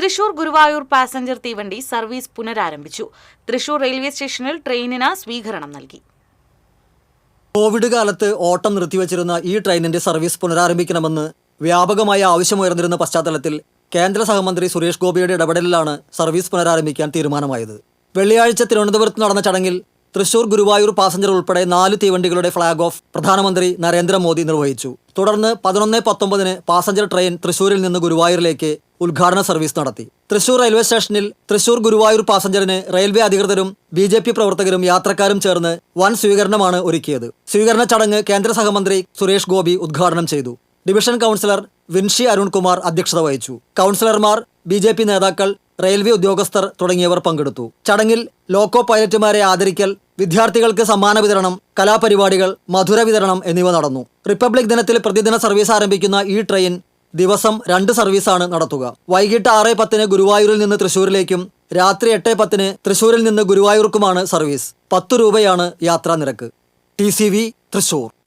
Thrissur Guruvayur passenger തീവണ്ടി service പുനരാരംഭിച്ചു. Thrissur railway സ്റ്റേഷനിൽ ട്രെയിനിന് സ്വീകരണം നൽകി. കോവിഡ് കാലത്ത് ഓട്ടം നിർത്തിവച്ചിരുന്ന ഈ ട്രെയിനിന്റെ സർവീസ് പുനരാരംഭിക്കണമെന്ന് വ്യാപകമായ ആവശ്യമുയർന്നിരുന്ന പശ്ചാത്തലത്തിൽ കേന്ദ്ര സഹമന്ത്രി സുരേഷ് ഗോപിയുടെ ഇടപെടലിലാണ് സർവീസ് പുനരാരംഭിക്കാൻ തീരുമാനമായത്. വെള്ളിയാഴ്ച തിരുവനന്തപുരത്ത് നടന്ന ചടങ്ങിൽ തൃശൂർ ഗുരുവായൂർ പാസഞ്ചർ ഉൾപ്പെടെ നാല് തീവണ്ടികളുടെ ഫ്ളാഗ് ഓഫ് പ്രധാനമന്ത്രി നരേന്ദ്രമോദി നിർവഹിച്ചു. തുടർന്ന് പതിനൊന്ന് പത്തൊമ്പതിന് പാസഞ്ചർ ട്രെയിൻ തൃശൂരിൽ നിന്ന് ഗുരുവായൂരിലേക്ക് ഉദ്ഘാടന സർവീസ് നടത്തി. തൃശൂർ റെയിൽവേ സ്റ്റേഷനിൽ തൃശൂർ ഗുരുവായൂർ പാസഞ്ചറിന് റെയിൽവേ അധികൃതരും ബി ജെ പി പ്രവർത്തകരും യാത്രക്കാരും ചേർന്ന് വൻ സ്വീകരണമാണ് ഒരുക്കിയത്. സ്വീകരണ ചടങ്ങ് കേന്ദ്ര സഹമന്ത്രി സുരേഷ് ഗോപി ഉദ്ഘാടനം ചെയ്തു. ഡിവിഷൻ കൗൺസിലർ വിൻഷി അരുൺകുമാർ അധ്യക്ഷത വഹിച്ചു. കൗൺസിലർമാർ ബി ജെ പി നേതാക്കൾ റെയിൽവേ ഉദ്യോഗസ്ഥർ തുടങ്ങിയവർ പങ്കെടുത്തു. ചടങ്ങിൽ ലോക്കോ പൈലറ്റുമാരെ ആദരിക്കൽ വിദ്യാർത്ഥികൾക്ക് സമ്മാന വിതരണം കലാപരിപാടികൾ മധുര വിതരണം എന്നിവ നടന്നു. റിപ്പബ്ലിക് ദിനത്തിൽ പ്രതിദിന സർവീസ് ആരംഭിക്കുന്ന ഈ ട്രെയിൻ ദിവസം രണ്ട് സർവീസാണ് നടത്തുക. വൈകിട്ട് ആറ് പത്തിന് ഗുരുവായൂരിൽ നിന്ന് തൃശൂരിലേക്കും രാത്രി എട്ട് പത്തിന് തൃശൂരിൽ നിന്ന് ഗുരുവായൂർക്കുമാണ് സർവീസ്. പത്ത് രൂപയാണ് യാത്രാ നിരക്ക്. ടി തൃശൂർ.